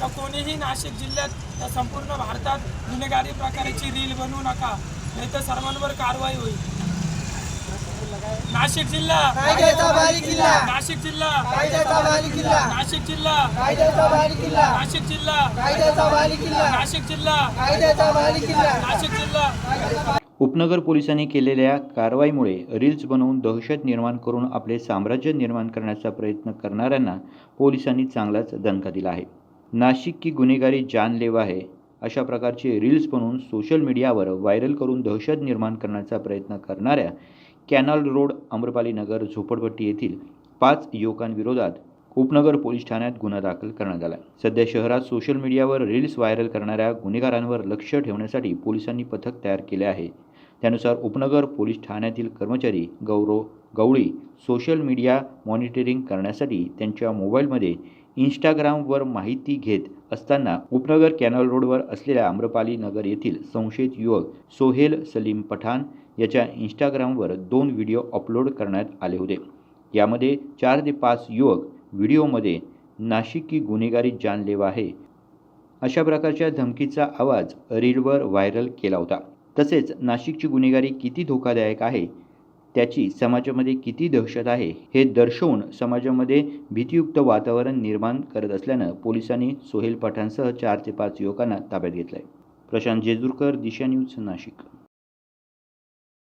का कोणीही नाशिक जिल्ह्यात या संपूर्ण भारतात गुन्हेगारी प्रकाराची रील बनवू नका नाही तर सर्वांवर कारवाई होईल. नाशिक जिल्हा. नाशिक जिल्हा. नाशिक जिल्हा. नाशिक जिल्हा. नाशिक जिल्हा. नाशिक जिल्हा. उपनगर पोलिसांनी केलेल्या कारवाईमुळे रील्स बनवून दहशत निर्माण करून आपले साम्राज्य निर्माण करण्याचा प्रयत्न करणाऱ्यांना पोलिसांनी चांगलाच दणका दिला आहे. नाशिक की गुन्हेगारी जानलेवा आहे अशा प्रकारचे रील्स बनवून सोशल मीडियावर व्हायरल करून दहशत निर्माण करण्याचा प्रयत्न करणाऱ्या कॅनल रोड आम्रपाली नगर झोपडपट्टी येथील पाच युवकांविरोधात उपनगर पोलीस ठाण्यात गुन्हा दाखल करण्यात आला. सध्या शहरात सोशल मीडियावर रील्स व्हायरल करणाऱ्या गुन्हेगारांवर लक्ष ठेवण्यासाठी पोलिसांनी पथक तयार केले आहे. त्यानुसार उपनगर पोलीस ठाण्यातील कर्मचारी Gaurav Gawali social media monitoring करण्यासाठी त्यांच्या मोबाईलमध्ये इंस्टाग्रामवर माहिती घेत असताना उपनगर कॅनल रोडवर असलेल्या आम्रपाली नगर येथील संशयित युवक सोहेल सलीम पठाण याच्या इंस्टाग्रामवर दोन व्हिडिओ अपलोड करण्यात आले होते. यामध्ये चार ते पाच युवक व्हिडिओमध्ये नाशिक की गुन्हेगारी जानलेवा आहे. अशा प्रकारच्या धमकीचा आवाज रीलवर व्हायरल केला होता. तसेच नाशिकची गुन्हेगारी किती धोकादायक आहे त्याची समाजामध्ये किती दहशत आहे हे दर्शवून समाजामध्ये भीतियुक्त वातावरण निर्माण करत असल्यानं पोलिसांनी सोहेल पठाणसह चार ते पाच युवकांना ताब्यात घेतलं आहे प्रशांत जेजुरकर दिशा न्यूज नाशिक.